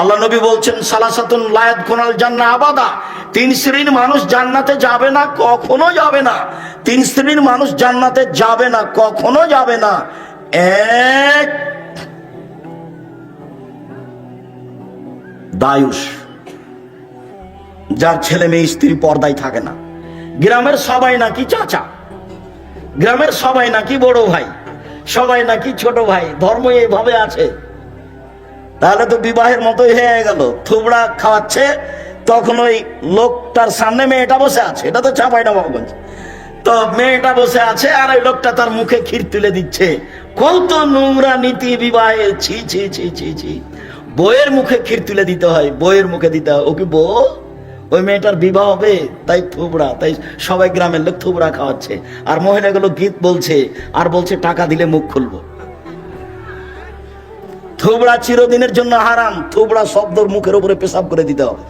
আল্লাহ নবী বলছেন, সালাসাতুন লায়াত কোনাল জান্না আবাদা। তিন শ্রেণির মানুষ জান্নাতে যাবে না, কখনো যাবে না। তিন শ্রেণির মানুষ জান্নাতে যাবে না, কখনো যাবে না। এক দায়ুষ যার ছেলে মেয়ে, স্ত্রী পর্দায় থাকে না। গ্রামের সবাই নাকি চাচা। গ্রামের সবাই নাকি বড় ভাই। সবাই নাকি ছোট ভাই। ধর্ম এইভাবে আছে। তাহলে তো বিবাহের মতোই হয়ে গেল। থুবড়া খাওয়াচ্ছে, তখন ওই লোকটার সামনে মেয়েটা বসে আছে। এটা তো চাপাই না বাবুগঞ্জ তো মেয়েটা বসে আছে আর ওই লোকটা তার মুখে ক্ষীর তুলে দিচ্ছে। কত নোংরা নীতি বিবাহে, ছি ছি ছি ছি ছি। বইয়ের মুখে ক্ষীর তুলে দিতে হয় বইয়ের মুখে দিতে হয়। ও কি বউ? ওই মেয়েটার বিবাহ হবে? তাই থুবড়া, তাই সবাই গ্রামের লোক থুবড়া খাওয়াচ্ছে। আর মহিলাগুলো গীত বলছে, আর বলছে, টাকা দিলে মুখ খুলবো। থুবড়া চিরদিনের জন্য হারাম। থুবড়া শব্দর মুখের উপরে পেশাব করে দিতে হবে।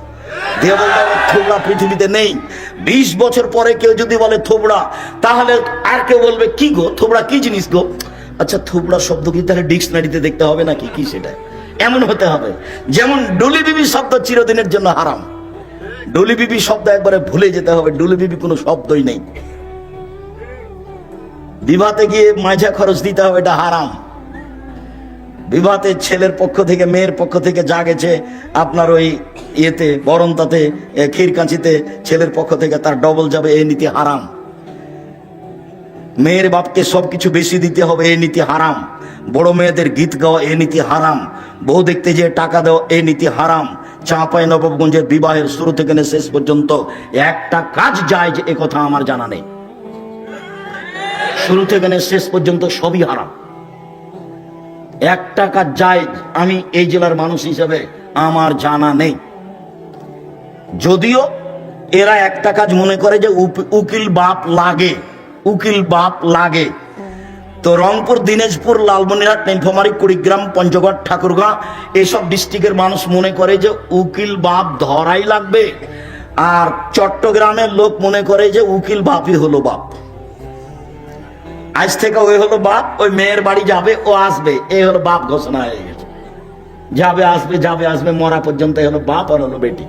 দিয়ে বলতে হবে থুবড়া পৃথিবীতে নেই। বিশ বছর পরে কেউ যদি বলে থুবড়া, তাহলে আর কেউ বলবে, কি গো? থুবড়া কি জিনিস গো? আচ্ছা থুবড়া শব্দ কি তাহলে ডিকশনারিতে দেখতে হবে নাকি? কি সেটা? এমন হতে হবে। যেমন ডুলি বিবি শব্দ চিরদিনের জন্য হারাম। ডুলি বিবি শব্দ একবারে ভুলে যেতে হবে। ডুলি বিবি কোনো শব্দই নেই। বিবাহতে গিয়ে মাঝা খরচ দিতে হবে, এটা হারাম। বিবাহতে ছেলের পক্ষ থেকে, মেয়ের পক্ষ থেকে যা গেছে, আপনার ওই ইয়েতে, বরন্তাতে ক্ষীরকাঁচিতে ছেলের পক্ষ থেকে তার ডবল যাবে, এই নীতি হারাম। মেয়ের বাপকে সবকিছু বেশি দিতে হবে, এই নীতি হারাম। বড় মেয়েদের গীত গাওয়া, এই নীতি হারাম। বউ দেখতে যে টাকা দেওয়া, এই নীতি হারাম। চাঁপাই নবাবগঞ্জের বিবাহের শুরু থেকে শেষ পর্যন্ত একটা কাজ যায় যে কথা আমার জানা নেই। শুরু থেকে শেষ পর্যন্ত সবই হারাম। একটা কাজ যায় আমি এই জেলার মানুষ হিসেবে, আমার জানা নেই। যদিও এরা একটা কাজ মনে করে যে উকিল বাপ লাগে, উকিল বাপ লাগে। তো রংপুর, দিনাজপুর, লালমনিরহাট, নীলফামারী, কুড়িগ্রাম, পঞ্চগড়, ঠাকুরগাঁ, এসব ডিস্ট্রিক্টের মানুষ মনে করে যে উকিল বাপ ধরাই লাগবে। আর চট্টগ্রামের লোক মনে করে যে উকিল বাপই হলো বাপ। আজ থেকে ওই হলো বাপ, ওই মেয়ের বাড়ি যাবে, ও আসবে। এই হলো বাপ ঘোষণা হয়ে গেছে। যাবে, আসবে যাবে, আসবে, মরা পর্যন্ত হলো বাপ আর হলো বেটি।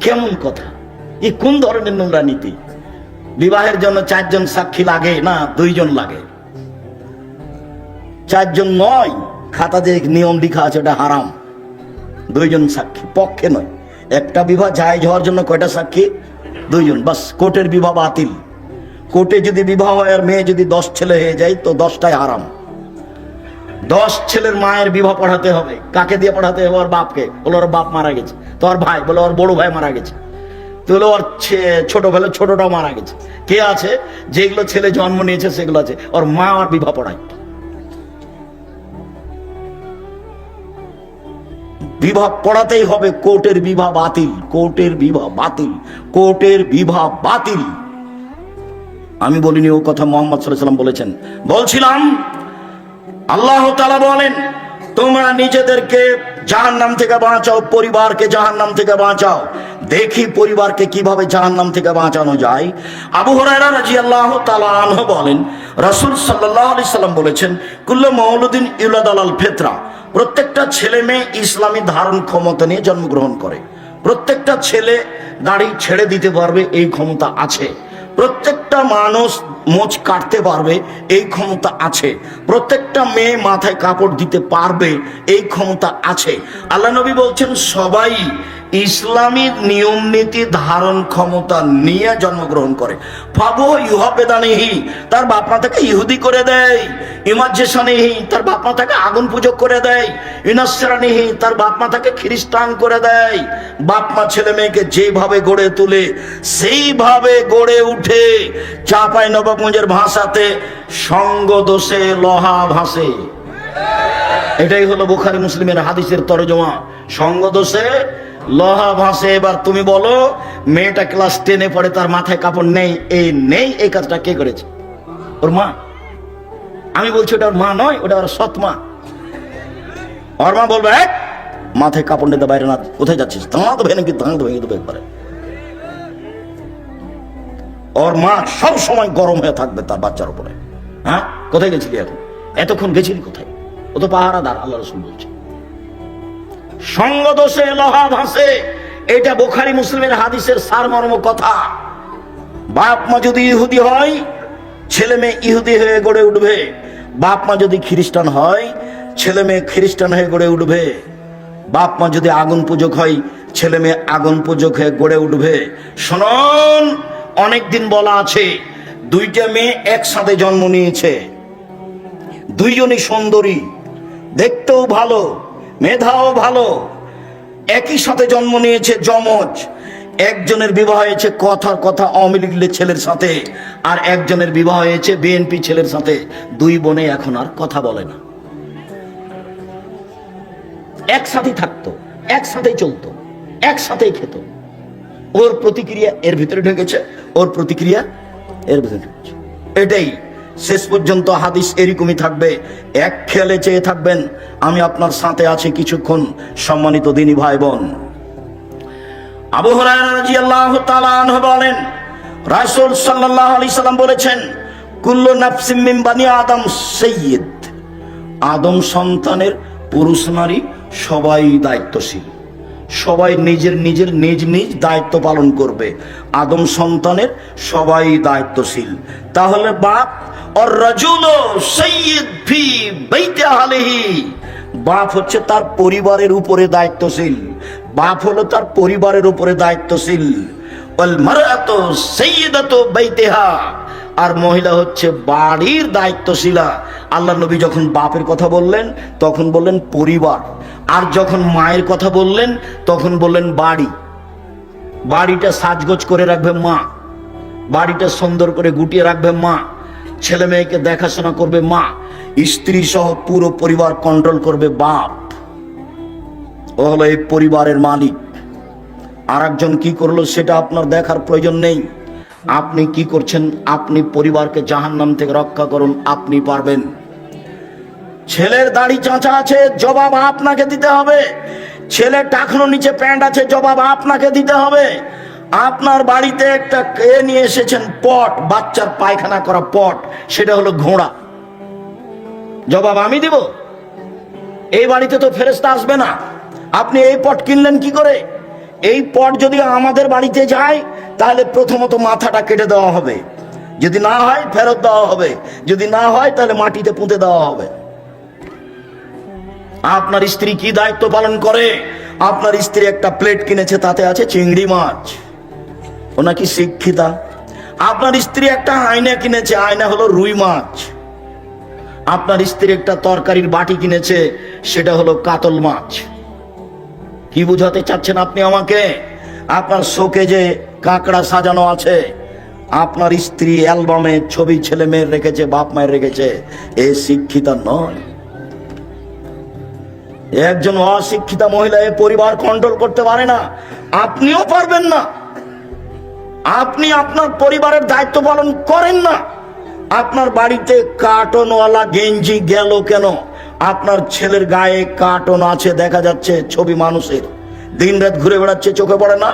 কেমন কথা? এ কোন ধরনের নোংরা নীতি? বিবাহের জন্য চারজন সাক্ষী লাগে না দুইজন লাগে? চারজন নয়, খাতা যে নিয়ম লিখা আছে ওটা হারাম। দুইজন সাক্ষী, পক্ষে নয়। একটা বিবাহ জায়েজ হওয়ার জন্য কয়টা সাক্ষী? দুইজন, বাস কোর্টের বিবাহ বাতিল। কোর্টে যদি বিবাহ হয় আর মেয়ে যদি দশ ছেলে হয়ে যায়, তো দশটাই আরাম দশ ছেলের মায়ের বিবাহ পড়াতে হবে। কাকে দিয়ে পড়াতে হবে? ওর বাপকে। বলে ওর বাপ মারা গেছে। তো ওর ভাই, বলে ওর বড় ভাই মারা গেছে। তো ওর ছোট বেলা ছোটটাও মারা গেছে। কে আছে? যেগুলো ছেলে জন্ম নিয়েছে, সেগুলো আছে। ওর মা আর বিবাহ পড়ায়। বিবাহ পড়াতেই হবে। কোর্টের বিবাহ বাতিল। কোর্টের বিবাহ বাতিল। কোর্টের বিবাহ বাতিল। আমি বলিনি ও কথা মোহাম্মদ সাল্লাম বলেছেন। বলছিলাম, আল্লাহ তালা বলেন, তোমরা নিজেদেরকে জাহান নাম থেকে বাঁচাও, পরিবারকে জাহান নাম থেকে বাঁচাও। দেখি পরিবারকে কীভাবে জাহান নাম থেকে বাঁচানো যায়। আবু হরাইরা রাজি আল্লাহ তালাহ বলেন, রাসুল সাল্লাহ আলি সাল্লাম বলেছেন, কুল্ল মৌলুদ্দিন ইউলাদ ফেতরা। প্রত্যেকটা ছেলে মেয়ে ইসলামী ধারণ ক্ষমতা নিয়ে জন্মগ্রহণ করে। প্রত্যেকটা ছেলে দাড়ি ছেড়ে দিতে পারবে, এই ক্ষমতা আছে। প্রত্যেকটা মানুষ মোচ কাটতে পারবে, এই ক্ষমতা আছে। প্রত্যেকটা মেয়ে মাথায় কাপড় দিতে পারবে, এই ক্ষমতা আছে। আল্লাহ নবী বলছেন, সবাই ইসলামী নিয়ম নীতি ধারণ ক্ষমতা নিয়ে জন্মগ্রহণ করে। ফাবু ইউহাবেদানিহি, তার বাপ মা তাকে ইহুদি করে দেয়। ইমার্জেশনিহি তার বাপ মা তাকে আগুন পুজো করে দেয়। ইনসরানিহি, তার বাপ মা তাকে খ্রিস্টান করে দেয়। বাপমা ছেলে মেয়েকে যেভাবে গড়ে তুলে, সেইভাবে গড়ে উঠে চাপাই নবাবগঞ্জের ভাষাতে সঙ্গ দোষে লোহা ভাসে। এটাই হলো বুখারি মুসলিমের হাদিসের তরজমা। সঙ্গ দোষে লোহা ভাসে। এবার তুমি বলো মেয়েটা ক্লাস টেনে পড়ে তার মাথায় কাপড় নেই এই নেই এই কাজটা কে করেছে? ওর মা। আমি বলছি ওটা ওর মা নয় ওটা ওর সৎ মা। ওর মা বলবে "এই, মাথায় কাপড় নিতে বাইরে না কোথায় যাচ্ছিস? দাঁড়া তো ভেঙে দাঁড়া তো ভেঙে দেবে একবারে। ওর মা সব সময় গরম হয়ে থাকবে তার বাচ্চার উপরে। হ্যাঁ? কোথায় গেছিলি এখন? এতক্ষণ গেছিলি কোথায়? ও তো পাহারাদার, আল্লাহ রসুল বলছে। সঙ্গ দোষে লোহা ভাসে, এটা বোখারি মুসলিমের হাদিসের সারমর্ম কথা। বাপ মা যদি ইহুদি হয়, ছেলে মেয়ে ইহুদি হয়ে গড়ে উঠবে। বাপ মা যদি খ্রিস্টান হয়, ছেলে মেয়ে খ্রিস্টান হয়ে গড়ে উঠবে। বাপ মা যদি আগুন পূজক হয়, ছেলে মেয়ে আগুন পূজক হয়ে গড়ে উঠবে। শুনুন অনেকদিন বলা আছে, দুইটা মেয়ে একসাথে জন্ম নিয়েছে। দুইজনই সুন্দরী, দেখতেও ভালো, মেধাও ভালো। একই সাথে জন্ম নিয়েছে যমজ। একজনের বিবাহ হয়েছে কথার কথা আওয়ামী লীগের ছেলের সাথে, আর একজনের বিবাহ হয়েছে বিএনপি ছেলের সাথে। দুই বোনে এখন আর কথা বলে না। একসাথেই থাকতো, একসাথেই চলতো, একসাথেই খেত। ওর প্রতিক্রিয়া এর ভিতরে ঢুকেছে, ওর প্রতিক্রিয়া এর ভিতরে ঢুকেছে। এটাই শেষ পর্যন্ত হাদিস এরকমই থাকবে, এক খেয়ালে চেয়ে থাকবেন। আমি আপনার সাথে আছি কিছুক্ষণ, সম্মানিত দিনী ভাই বোন আবু তাআলা আনহু বলেন, রাসূল সাল্লাল্লাহু আলাইহি সাল্লাম বলেছেন, কুল্লু নাফসিম বানি আদম সাইয়্যিদ আদম সন্তানের পুরুষ নারী সবাই দায়িত্বশীল। সবাই নিজের নিজের নিজ নিজ দায়িত্ব পালন করবে। আদম সন্তানের সবাই দায়িত্বশীল। তাহলে বাপ বাপ হচ্ছে তার পরিবারের উপরে দায়িত্বশীল। বাপ হলো তার পরিবারের উপরে দায়িত্বশীল। আর মহিলা হচ্ছে বাড়ির দায়িত্বশীলা। আল্লাহ নবী যখন বাপের কথা বললেন, তখন বললেন পরিবার। আর যখন মায়ের কথা বললেন, তখন বললেন বাড়ি। বাড়িটা সাজগোজ করে রাখবে মা। বাড়িটা সুন্দর করে গুটিয়ে রাখবে মা। ছেলে মেয়েকে দেখাশোনা করবে মা। স্ত্রী সহ পুরো পরিবার কন্ট্রোল করবে বাপ। ও হলো এই পরিবারের মালিক। আর একজন কি করল সেটা আপনার দেখার প্রয়োজন নেই। আপনি কি করছেন? আপনি পরিবারকে জাহান্নাম থেকে রক্ষা করুন, আপনি পারবেন। ছেলের দাড়ি চাঁচা আছে, জবাব আপনাকে দিতে হবে। ছেলের টাকনো নিচে প্যান্ট আছে, জবাব আপনাকে দিতে হবে। আপনার বাড়িতে একটা কে নিয়ে এসেছেন পট, বাচ্চার পায়খানা করা পট, সেটা হলো ঘোড়া। জবাব আমি দিব? এই বাড়িতে তো ফেরেস্তা আসবে না। আপনি এই পট কিনলেন কি করে? এই পট যদি আমাদের বাড়িতে যায়, তাহলে প্রথমত মাথাটা কেটে দেওয়া হবে। যদি না হয়, ফেরত দেওয়া হবে। যদি না হয়, তাহলে মাটিতে পুঁতে দেওয়া হবে। আপনার স্ত্রী কি দায়িত্ব পালন করে? আপনার স্ত্রী একটা প্লেট কিনেছে, তাতে আছে চিংড়ি মাছ। ও নাকি শিক্ষিতা? আপনার স্ত্রী একটা আয়না কিনেছে, আয়না হলো রুই মাছ। আপনার স্ত্রী একটা তরকারির বাটি কিনেছে, সেটা হলো কাতল মাছ। কি বুঝাতে চাচ্ছেন আপনি আমাকে? আপনার শোকে যে কাঁকড়া সাজানো আছে, আপনার স্ত্রী অ্যালবামে ছবি ছেলে মেয়ের রেখেছে, বাপ মায়ের রেখেছে, এ শিক্ষিতা নয়। একজন অশিক্ষিতা মহিলা পরিবার কন্ট্রোল করতে পারে না। আপনিও পারবেন না। আপনি আপনার পরিবারের দায়িত্ব পালন করেন না। আপনার বাড়িতে কার্টনওয়ালা গেঞ্জি গেল কেন? আপনার ছেলের গায়ে কার্টন আছে, দেখা যাচ্ছে ছবি মানুষের। দিন রাত ঘুরে বেড়াচ্ছে, চোখে পড়ে না।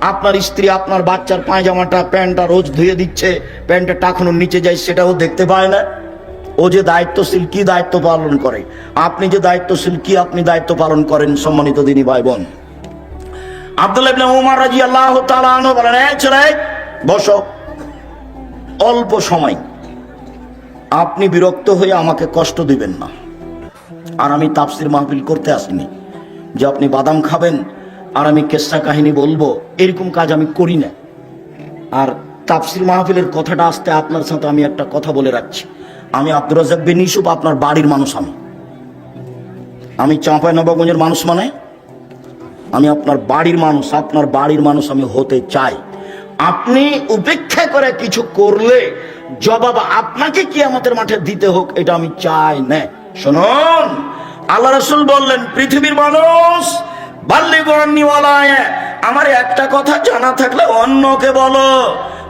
আপনার স্ত্রী আপনার বাচ্চার পায়জামাটা, প্যান্টটা রোজ ধুয়ে দিচ্ছে, প্যান্টটা টাকানোর নিচে যায়, সেটাও দেখতে পায় না। ও যে দায়িত্বশীল কি দায়িত্ব পালন করে? আপনি যে দায়িত্বশীল কি আপনি দায়িত্ব পালন করেন? সম্মানিত দিনী ভাই বোন আব্দুল্লাহ ইবনে উমর রাদিয়াল্লাহু তাআলা আনহু বলেন, এই ছেলে, বসো। অল্প সময়। আপনি বিরক্ত হয়ে আমাকে কষ্ট দিবেন না। আর আমি তাফসির মাহফিল করতে আসিনি। যে আপনি বাদাম খাবেন, আর আমি কেসা কাহিনী বলব, এরকম কাজ আমি করি না। আর তাফসির মাহফিলের কথাটা আসতে আপনার সাথে আমি একটা কথা বলে রাখছি। আমি আব্দুর রাজাক বিন ইউসুফ, আপনার বাড়ির মানুষ আমি। আমি চাঁপাই নবাবগঞ্জের মানুষ মানে আমি আপনার বাড়ির মানুষ, আপনার বাড়ির মানুষ আমি হতে চাই। আপনি উপেক্ষা করে কিছু করলে জবাব আপনাকে কি আমাদের মাঠে দিতে হোক, এটা আমি চাই না। শুনুন, আল্লাহ রসুল বললেন, পৃথিবীর মানুষ আমার একটা কথা জানা থাকলে অন্যকে বলো।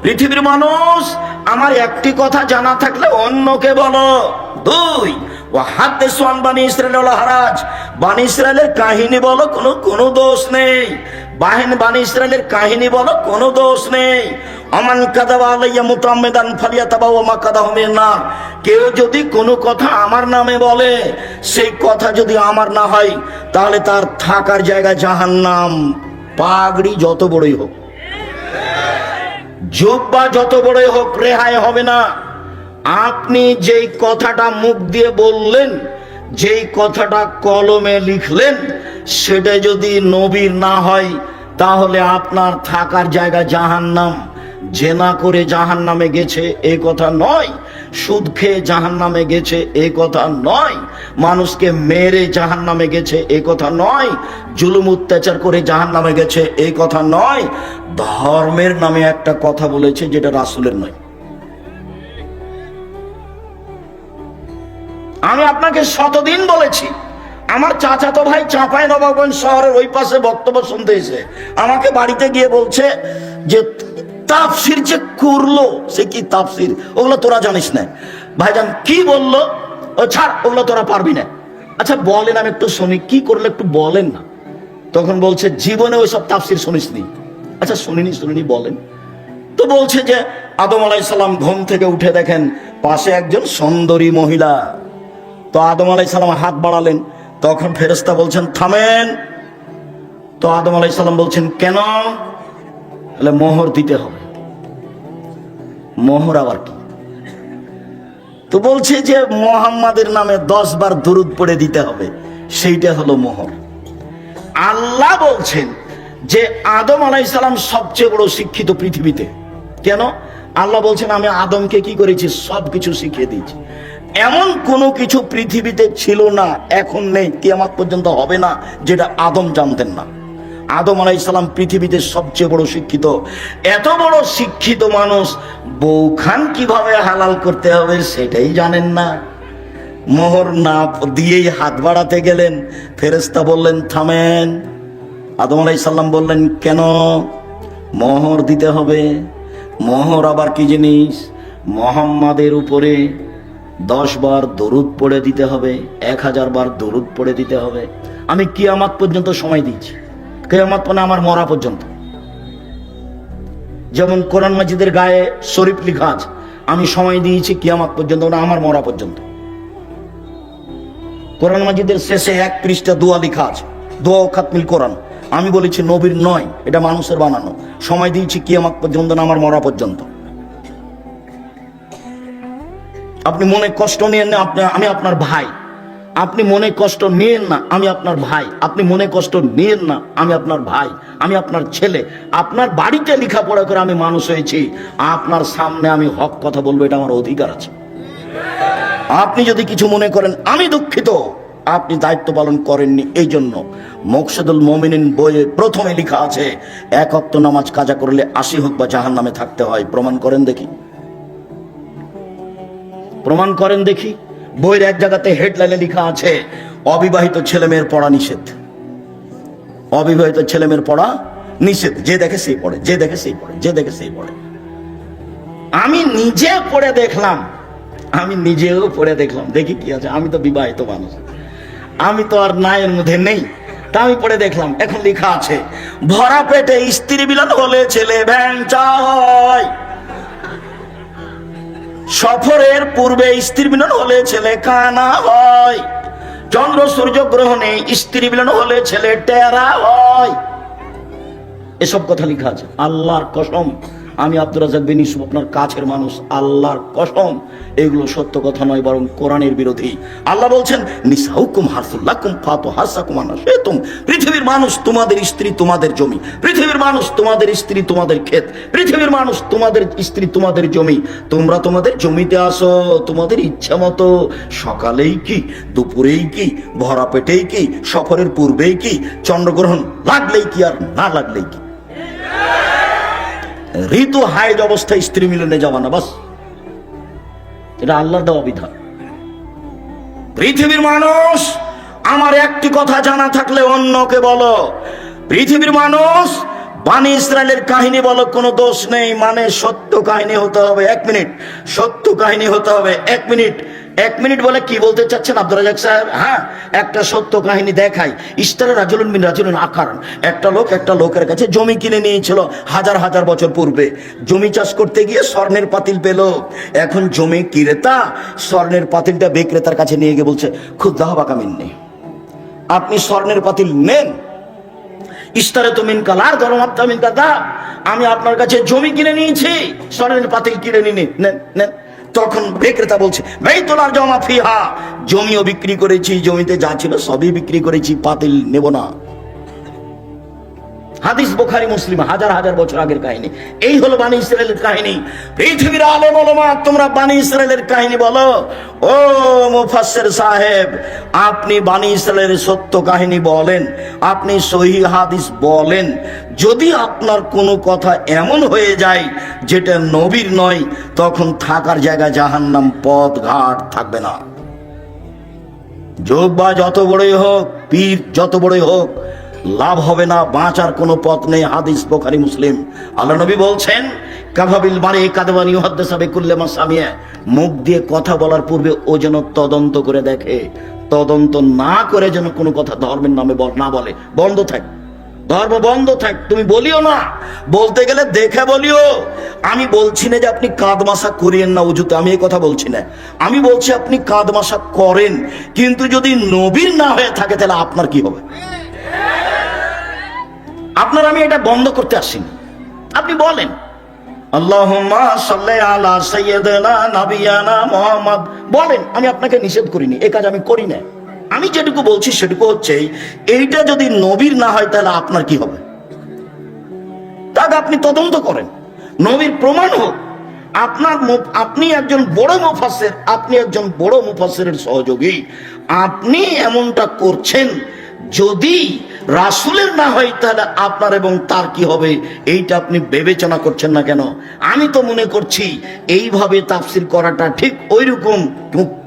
পৃথিবীর মানুষ আমার একটি কথা জানা থাকলে অন্যকে বলো। দুই ও হাতে সোয়ান বানি ইসরায়েল হারাজ। বানি ইসরায়েলের কাহিনী বলো, কোনো কোনো দোষ নেই। বাহিন বানি ইসরায়েলের কাহিনী বলো, কোনো দোষ নেই। আমান কাদাবা আলাইয়া মুতাম্মেদান ফালিয়া তাবাও মা কাদা না কেউ যদি কোনো কথা আমার নামে বলে, সেই কথা যদি আমার না হয়, তাহলে তার থাকার জায়গা জাহান্নাম। পাগড়ি যত বড়ই হোক। জুব্বা যত বড়ই হোক, রেহাই হবে না। আপনি যেই কথাটা মুখ দিয়ে বললেন, যেই কথাটা কলমে লিখলেন, সেটা যদি নবীর না হয়, তাহলে আপনার থাকার জায়গা জাহান্নাম। জেনা করে জাহান্নামে গেছে, এ কথা নয়। সুদ খেয়ে জাহান নামে গেছে, এ কথা নয়। মানুষকে মেরে জাহান নামে গেছে, এ কথা নয়। জুলুম অত্যাচার করে জাহান নামে গেছে, এ কথা নয়। ধর্মের নামে একটা কথা বলেছে, যেটা রাসুলের নয়। আমি আপনাকে শতদিন বলেছি, আমার চাচাতো ভাই চাঁপাই নবাবগঞ্জ শহরের ওই পাশে বক্তব্য শুনতে এসে, আমাকে বাড়িতে গিয়ে বলছে যে তাফসির যে করল, সে কি তাফসির? ওগুলো তোরা জানিস না। ভাইজান কি বলল? ও ছাড়, ওগুলো তোরা পারবি না। আচ্ছা বলেন, আমি একটু শুনি, কি করলে একটু বলেন না? তখন বলছে, জীবনে ওই সব তাফসির শুনিসনি। আচ্ছা শুনিনি শুনিনি, বলেন। তো বলছে যে, আদম আলাইসাল্লাম ঘুম থেকে উঠে দেখেন, পাশে একজন সুন্দরী মহিলা। তো আদম আলাইসাল্লাম হাত বাড়ালেন। তখন ফেরেস্তা বলছেন, থামেন। তো আদম আলাইসাল্লাম বলছেন, কেন? মোহর দিতে হবে। মোহর আবার কি? তো বলছে যে মোহাম্মদের নামে দশ বার দুরুদ পড়ে দিতে হবে, সেইটা হলো মোহর। আল্লাহ বলছেন যে আদম আলাইসালাম সবচেয়ে বড় শিক্ষিত পৃথিবীতে। কেন? আল্লাহ বলছেন, আমি আদমকে কি করেছি? সব কিছু শিখিয়ে দিয়েছি। এমন কোনো কিছু পৃথিবীতে ছিল না, এখন নেই, কিয়ামাত পর্যন্ত হবে না, যেটা আদম জানতেন না। আদম আলাইসালাম পৃথিবীতে সবচেয়ে বড় শিক্ষিত। এত বড় শিক্ষিত মানুষ বৌখান কীভাবে হালাল করতে হবে সেটাই জানেন না। মোহর না দিয়েই হাত বাড়াতে গেলেন ফেরেস্তা বললেন, থামেন। আদম আলাইসাল্লাম বললেন, কেন? মোহর দিতে হবে। মোহর আবার কি জিনিস? মোহাম্মদের উপরে দশ বার দরুদ পড়ে দিতে হবে, এক হাজার বার দরুদ পড়ে দিতে হবে। আমি কিয়ামাত পর্যন্ত সময় দিচ্ছি কিয়ামাত মানে আমার মরা পর্যন্ত। যেমন কোরআন মাজিদের গায়ে শরীফ লিখা আছে, আমি সময় দিয়েছি কিয়ামাত পর্যন্ত না, আমার মরা পর্যন্ত। কোরআন মাজিদের শেষে এক পৃষ্ঠা দোয়া লেখা আছে, দোয়া খাতমিল কোরআন। আমি বলেছি, নবীর নয়, এটা মানুষের বানানো। সময় দিয়েছি কিয়ামাত পর্যন্ত না, আমার মরা পর্যন্ত। আপনি মনে কষ্ট নিয়েন না, আপনি আমি আপনার ভাই। আপনি মনে কষ্ট নিয়েন না, আমি আপনার ভাই। আপনি মনে কষ্ট নিয়েন না, আমি আপনার ভাই, আমি আপনার ছেলে। আপনার বাড়িতে লেখাপড়া করে আমি মানুষ হয়েছি। আপনার সামনে আমি হক কথা বলব, এটা আমার অধিকার আছে। আপনি যদি কিছু মনে করেন, আমি দুঃখিত। আপনি দায়িত্ব পালন করেননি, এই জন্য মোকসেদুল মমিনিন বইয়ে প্রথমে লেখা আছে, এক অক্ত নামাজ কাজা করলে আশি হোক বা জাহান নামে থাকতে হয়। প্রমাণ করেন দেখি। প্রমাণ করেন দেখি। বইয়ের এক জায়গাতে হেডলাইনে লেখা আছে, অবিবাহিত ছেলে মেয়ের পড়া নিষেধ। অবিবাহিত ছেলে মেয়ের পড়া নিষেধ। যে দেখে সেই পড়ে, যে দেখে সেই পড়ে, যে দেখে সেই পড়ে। আমি নিজে পড়ে দেখলাম, আমি নিজেও পড়ে দেখলাম। দেখি কি আছে, আমি তো বিবাহিত মানুষ। আমি তো আর নায়ের মধ্যে নেই, তা আমি পড়ে দেখলাম। এখন লেখা আছে, ভরা পেটে স্ত্রী মিলন হলে ছেলে ভ্যাংচা হয়। সফরের পূর্বে স্ত্রী মিলন হলে ছেলে কানা হয়। চন্দ্র সূর্য গ্রহণে স্ত্রী মিলন হলে ছেলে টেরা হয়। এসব কথা লেখা আছে। আল্লাহর কসম। আমি আব্দুল রাজাক বিন ইউসুফ আপনার কাছের মানুষ, আল্লাহর কসম। এগুলো সত্য কথা নয়, বরং কোরআনের বিরোধী। আল্লাহ বলছেন, নিসাউকুম হারফুল্লাকুম ফাতু হাসাকুম আনাশিতুম। পৃথিবীর মানুষ তোমাদের স্ত্রী, তোমাদের জমি। পৃথিবীর মানুষ তোমাদের স্ত্রী, তোমাদের ক্ষেত। পৃথিবীর মানুষ তোমাদের স্ত্রী, তোমাদের জমি। তোমরা তোমাদের জমিতে আসো, তোমাদের ইচ্ছা মতো। সকালেই কি, দুপুরেই কি, ভরা পেটেই কি, সফরের পূর্বেই কি, চন্দ্রগ্রহণ লাগলেই কি আর না লাগলেই কি? ঋতু হাইজ অবস্থায় স্ত্রী মিলনে যাওয়া না, বাস। এটা আল্লাহর দেওয়া বিধান। পৃথিবীর মানুষ, আমার একটি কথা জানা থাকলে অন্যকে বলো। পৃথিবীর মানুষ বানি ইসরায়েলের কাহিনী বলো, কোনো দোষ নেই মানে সত্য কাহিনী হতে হবে, এক মিনিট। সত্য কাহিনী হতে হবে, এক মিনিট। এক মিনিট বলে কি বলতে চাচ্ছেন আব্দুল রাজাক সাহেব? হ্যাঁ একটা সত্য কাহিনী দেখাই। ইস্তারে রাজুলুন বিন রাজুলুন আকার একটা লোক একটা লোকের কাছে জমি কিনে নিয়েছিল হাজার হাজার বছর পূর্বে। জমি চাষ করতে গিয়ে স্বর্ণের পাতিল পেল। এখন জমি ক্রেতা স্বর্ণের পাতিলটা বিক্রেতার কাছে নিয়ে গিয়ে বলছে খুব দাহবা কামিন নেই আপনি স্বর্ণের পাতিল নেন। ইস্তারে তো মিন কালার ধরম আপনি মিন কাদা আমি আপনার কাছে জমি কিনে নিয়েছি, স্বর্ণের পাতিল কিনে নিয়ে নেন নেন তখন বিক্রেতা বলছে ভাই তোলার জমা ফিহা। জমিও বিক্রি করেছি, জমিতে যা ছিল সবই বিক্রি করেছি পাতিল নেব না। হাদিস বোখারি, মুসলিম, হাজার হাজার বছর আগের কাহিনী। এই হলো বানি ইসরায়েলের কাহিনী। পৃথিবীর আলে বলো মা তোমরা বানি ইসরায়েলের কাহিনী বলো। ও মুফাসসির সাহেব, আপনি বানি ইসরায়েলের সত্য কাহিনী বলেন, আপনি সহি হাদিস বলেন। যদি আপনার কোনো কথা এমন হয়ে যায় যেটা নবীর নয়, তখন থাকার জায়গা জাহান্নাম পথ ঘাট থাকবে না। যোগ বা যত বড়ই হোক, পীর যত বড়ই হোক লাভ হবে না, বাঁচার কোনো পথ নেই, হাদিস বোখারি, মুসলিম। আল্লাহ নবী বলছেন, কাভাবিল মারে কাদবানি হদ্দেসাবে কুল্লে মাসামিয়া মুখ দিয়ে কথা বলার পূর্বে ও যেন তদন্ত করে দেখে। তদন্ত না করে যেন কোনো কথা ধর্মের নামে না বলে। বন্ধ থাক। ধর্ম বন্ধ থাক, তুমি বলিও না। বলতে গেলে দেখে বলিও। আমি বলছি না যে আপনি কাদমাসা করিয়েন না উজুতে, আমি এই কথা বলছি না। আমি বলছি আপনি কাদমাসা করেন, কিন্তু যদি নবীর না হয়ে থাকে তাহলে আপনার কি হবে? আপনার আমি এটা বন্ধ করতে আসিনি। আপনি বলেন। আল্লাহুম্মা সাল্লি আলা সাইয়্যিদিনা নাবিয়ানা মুহাম্মদ। বলেন আমি আপনাকে নিষেধ করিনি এই কাজ আমি করি না আমি যেটুকু বলছি সেটুকু হচ্ছে এইটা যদি নবীর না হয় তাহলে আপনার কি হবে? তাকে আপনি তদন্ত করেন। নবীর প্রমাণ হোক আপনার আপনি একজন বড় মুফাসের আপনি একজন বড় মুফাসের সহযোগী। আপনি এমনটা করছেন যদি রাসুলের না হয় তাহলে আপনার এবং তার কি হবে? এইটা আপনি বিবেচনা করছেন না কেন? আমি তো মনে করছি এইভাবে তাফসির করাটা ঠিক ওই রকম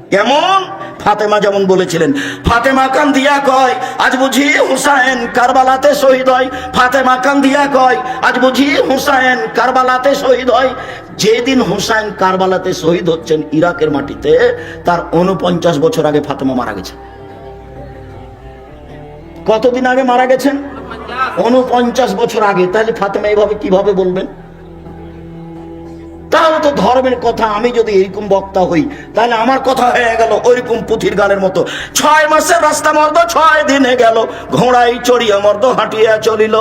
কেমন? ফাতেমা যেমন বলেছিলেন, ফাতেমা কান্দিয়া কয়, আজ বুঝি হুসাইন কারবালাতে শহীদ হয়। ফাতেমা কান্দিয়া কয়, আজ বুঝি হুসাইন কারবালাতে শহীদ হয়। যেদিন হুসাইন কারবালাতে শহীদ হচ্ছেন ইরাকের মাটিতে, তার উনপঞ্চাশ বছর আগে ফাতেমা মারা গেছে কতদিন আগে মারা গেছেন? উনপঞ্চাশ বছর আগে। তাহলে ফাতেমা এইভাবে কীভাবে বলবেন? তাহলে তো ধর্মের কথা, আমি যদি এরকম বক্তা হই, তাহলে আমার কথা হয়ে গেল ওইরকম পুথির গানের মতো। ছয় মাসের রাস্তা মর্দ, ছয় দিনে গেল। ঘোড়াই চড়িয়া মর্দ হাঁটিয়া চলিল।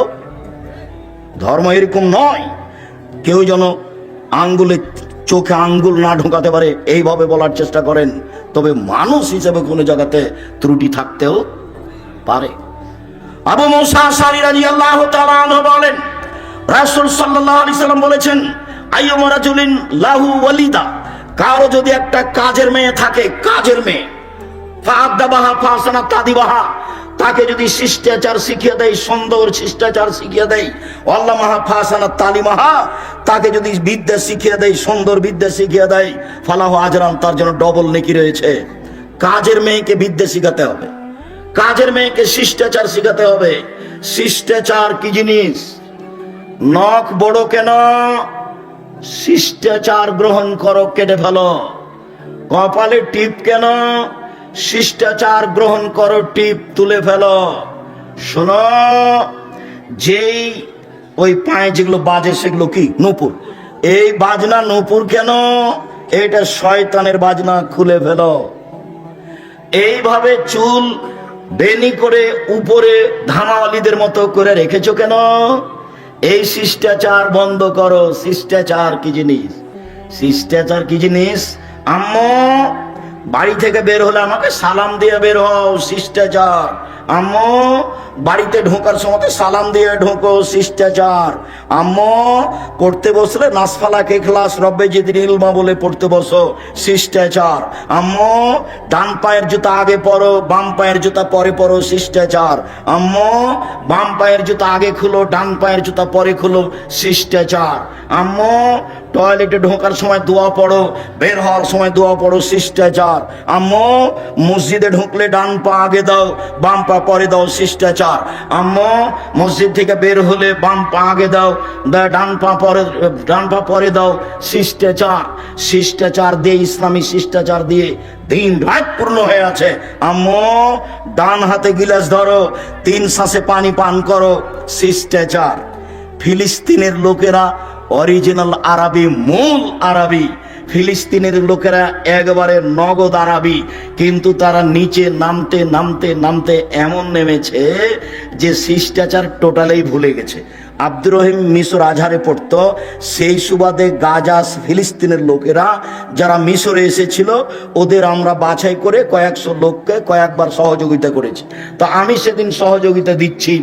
ধর্ম এরকম নয়। কেউ যেন আঙ্গুলে চোখে আঙ্গুল না ঢোকাতে পারে, এইভাবে বলার চেষ্টা করেন। তবে মানুষ হিসেবে কোনো জায়গাতে ত্রুটি থাকতেও পারে। আবু মুসা সারি তাআলা আনহু বলেন, রাসূল সাল্লাল্লাহু আলাইহি সাল্লাম বলেছেন, আইয়ুমা রাজুলিন লাহু ওয়ালিদা কারও যদি একটা কাজের মেয়ে থাকে, কাজের মেয়ে, ফাআদাবাহা ফাসানা তাদিবাহা, তাকে যদি শিষ্টাচার শিখিয়ে দেয়, সুন্দর শিষ্টাচার শিখিয়ে দেয় আল্লাহ মাহা ফাসানা তালিমাহা, তাকে যদি বিদ্যা শিখিয়ে দেয়, সুন্দর বিদ্যা শিখিয়ে দেয়, ফালাহ আজরান, তার জন্য ডবল নেকি রয়েছে। কাজের মেয়েকে বিদ্যা শিখাতে হবে। কাজের মেয়েকে শিষ্টাচার শিখাতে হবে। শিষ্টাচার কি জিনিস? নখ বড় কেন? শিষ্টাচার গ্রহণ করো, কেটে ফেলো। কপালে টিপ কেন? শিষ্টাচার গ্রহণ করো, টিপ তুলে ফেলো। শোনো, যেই ওই পায়ে যেগুলো বাজে সেগুলো কি? নূপুর। এই বাজনা নূপুর কেন? এটা শয়তানের বাজনা, খুলে ফেলো। এইভাবে চুল বেনি করে উপরে ধামাওয়ালিদের মতো করে রেখেছ কেন? এই শিষ্টাচার বন্ধ করো, শিষ্টাচার কি জিনিস? শিষ্টাচার কি জিনিস? আম্মু বাড়ি থেকে বের হলে আমাকে সালাম দিয়ে বের হও, শিষ্টাচার। আম্মু, বাড়িতে ঢোকার সময় সালাম দিয়ে ঢোকো, শিষ্টাচার। আম্মু, পড়তে বসলে নাসফালাকে ক্লাস রব্বে জিদিন ইলমা বলে পড়তে বসো, শিষ্টাচার। আম্মু, ডান পায়ের জুতা আগে পরো, বাম পায়ের জুতা পরে পরো, শিষ্টাচার। আম্মু, বাম পায়ের জুতা আগে খুলো, ডান পায়ের জুতা পরে খুলো, শিষ্টাচার। আম্মু টয়লেটে ঢোকার সময় দোয়া পড়ো, বের হওয়ার সময় দোয়া পড়ো, শিষ্টাচার। আম্মু, মসজিদে ঢুকলে ডান পা আগে দাও, বাম পা পরে দাও, শিষ্টাচার। আম্মু, মসজিদ থেকে বের হলে বাম পা আগে দাও ডান পা পরে, ডান পা পরে দাও, শিষ্টাচার। শিষ্টাচার দিয়ে, ইসলামী শিষ্টাচার দিয়ে দিন রাত পূর্ণ হয়ে আছে। আম্মু, ডান হাতে গিলাস ধরো, তিন শ্বাসে পানি পান করো, শিষ্টাচার। ফিলিস্তিনের লোকেরা অরিজিনাল আরবি, মূল আরবি। ফিলিস্তিনের লোকেরা একবারে নগদ আরবি, কিন্তু তারা নিচে নামতে নামতে নামতে এমন নেমেছে যে শিষ্টাচার টোটালেই ভুলে গেছে। আব্দুর রহিম মিশর আজহারে পড়তো, সেই সুবাদে গাজা, ফিলিস্তিনের লোকেরা যারা মিশরে এসেছিল, ওদের আমরা বাছাই করে কয়েকশো লোককে কয়েকবার সহযোগিতা করেছি। তো আমি সেদিন সহযোগিতা দিচ্ছি।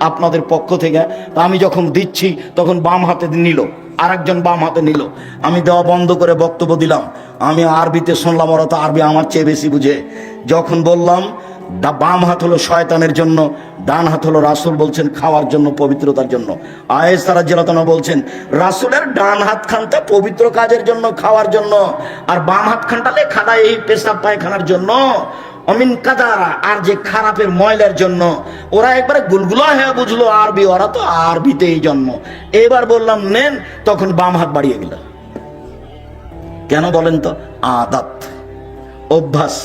আপনাদের পক্ষ থেকে, তা আমি যখন দিচ্ছি, তখন বাম হাতে নিল, আরেকজন বাম হাতে নিল। আমি দেওয়া বন্ধ করে বক্তব্য দিলাম। আমি আরবিতে শুনলাম, ওরা তো আরবি আমার চেয়ে বেশি বুঝে। যখন বললাম, দা বাম হাত হলো শয়তানের জন্য, ডান হাত হলো রাসুল, বলছেন, খাওয়ার জন্য, পবিত্রতার জন্য। আয়েস তারা জেলাতনা বলছেন, রাসুলের ডান হাত খানটা পবিত্র কাজের জন্য, খাওয়ার জন্য, আর বাম হাত খানটালে খানা এই পেশাব পায়খানার জন্য। অমিন কাদারা, আর যে খারাপের ময়লার জন্য, ওরা একবারে গুলগুলো হয়ে বুঝলো আরবি, ওরা তো আরবিতে এই জন্ম। এবার বললাম, নেন। তখন বাম হাত বাড়িয়ে গেল কেন বলেন তো? আদাত, অভ্যাস।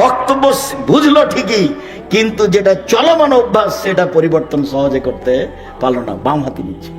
বক্তব্য বুঝলো ঠিকই, কিন্তু যেটা চলমান অভ্যাস, সেটা পরিবর্তন সহজে করতে পারল না, বাম হাতে নিচ্ছে।